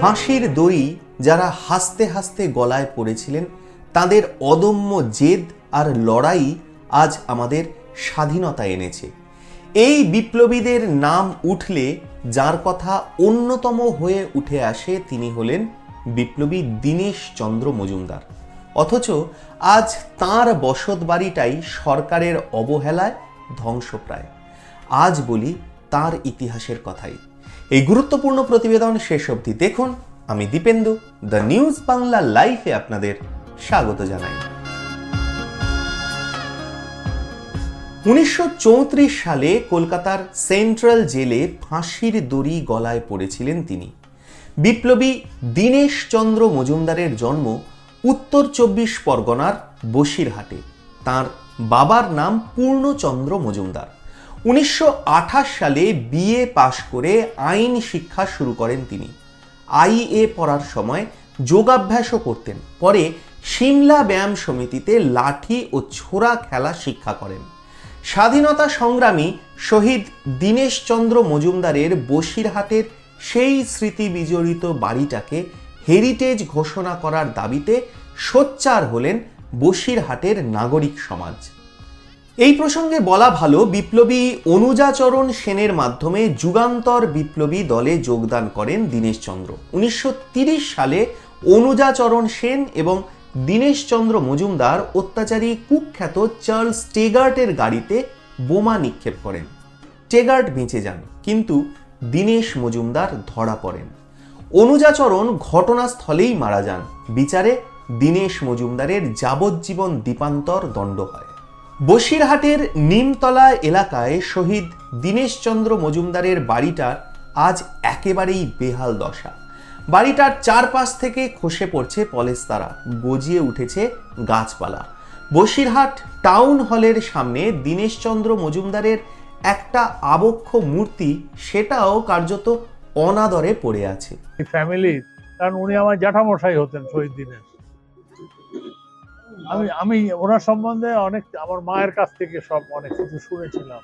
ফাঁসির দড়ি যারা হাসতে হাসতে গলায় পড়েছিলেন, তাদের অদম্য জেদ আর লড়াই আজ আমাদের স্বাধীনতা এনেছে। এই বিপ্লবীদের নাম উঠলে যার কথা অন্যতম হয়ে উঠে আসে তিনি হলেন বিপ্লবী দীনেশ চন্দ্র মজুমদার। অথচ আজ তাঁর বসত বাড়িটাই সরকারের অবহেলায় ধ্বংসপ্রায়। আজ বলি তার ইতিহাসের কথাই। এই গুরুত্বপূর্ণ প্রতিবেদন শেষ অবধি দেখুন। আমি দীপেন্দু, দ্য নিউজ বাংলা লাইফে আপনাদের স্বাগত জানাই। উনিশশো চৌত্রিশ সালে কলকাতার সেন্ট্রাল জেলে ফাঁসির দড়ি গলায় পড়েছিলেন তিনি। বিপ্লবী দীনেশ চন্দ্র মজুমদারের জন্ম উত্তর চব্বিশ পরগনার বসিরহাটে। তার বাবার নাম পূর্ণচন্দ্র মজুমদার। উনিশশো আঠাশ সালে বিএ পাশ করে আইন শিক্ষা শুরু করেন তিনি। আইএ পড়ার সময় যোগাভ্যাসও করতেন। পরে সিমলা ব্যায়াম সমিতিতে লাঠি ও ছোড়া খেলা শিক্ষা করেন। স্বাধীনতা সংগ্রামী শহীদ দীনেশচন্দ্র মজুমদারের বসিরহাটের সেই স্মৃতি বিজড়িত বাড়িটাকে হেরিটেজ ঘোষণা করার দাবিতে সোচ্চার হলেন বসিরহাটের নাগরিক সমাজ। এই প্রসঙ্গে বলা ভালো, বিপ্লবী অনুজাচরণ সেনের মাধ্যমে যুগান্তর বিপ্লবী দলে যোগদান করেন দীনেশচন্দ্র। উনিশশো সালে অনুজাচরণ সেন এবং দীনেশচন্দ্র মজুমদার অত্যাচারী কুখ্যাত চার্লস টেগার্টের গাড়িতে বোমা নিক্ষেপ করেন। টেগার্ট বেঁচে যান, কিন্তু দীনেশ মজুমদার ধরা পড়েন। অনুজাচরণ ঘটনাস্থলেই মারা যান। বিচারে দীনেশ মজুমদারের যাবজ্জীবন দ্বীপান্তর দণ্ড হয়। বসিরহাটের নিমতলা এলাকায় শহীদ দীনেশচন্দ্র মজুমদারের বাড়িটার আজ একেবারেই বেহাল দশা। বাড়িটার চারপাশ থেকে খসে পড়ছে পলেস্তারা গজিয়ে উঠেছে গাছপালা। বসিরহাট টাউন হলের সামনে দীনেশচন্দ্র মজুমদারের একটা আবক্ষ মূর্তি, সেটাও কার্যত অনাদরে পড়ে আছে। ফ্যামিলির কারণ উনি আমার জ্যাঠামশাই হতেন শহীদ দিনের আমি আমি ওনার সম্বন্ধে অনেক আমার মায়ের কাছ থেকে সব অনেক কিছু শুনেছিলাম।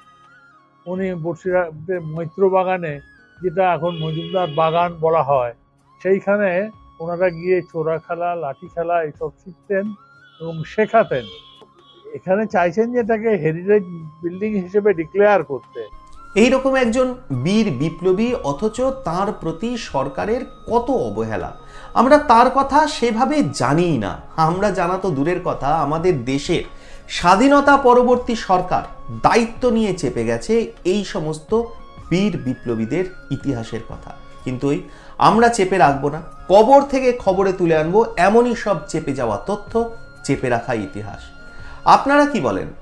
উনি বসিরহাটের মৈত্র বাগানে যেটা এখন মজুমদার বাগান বলা হয় সেইখানে ওনারা গিয়ে চোরা খেলা লাঠি খেলা এসব শিখতেন এবং শেখাতেন। এখানে চাইছেন যে এটাকে হেরিটেজ বিল্ডিং হিসেবে ডিক্লেয়ার করতে। এইরকম একজন বীর বিপ্লবী, অথচ তার প্রতি সরকারের কত অবহেলা। আমরা তার কথা সেভাবে জানিই না। আমরা জানা তো দূরের কথা, আমাদের দেশের স্বাধীনতা পরবর্তী সরকার দায়িত্ব নিয়ে চেপে গেছে এই সমস্ত বীর বিপ্লবীদের ইতিহাসের কথা। কিন্তু ওই আমরা চেপে রাখব না। কবর থেকে খবরে তুলে আনব, এমনই সব চেপে যাওয়া তথ্য, চেপে রাখা ইতিহাস। আপনারা কি বলেন?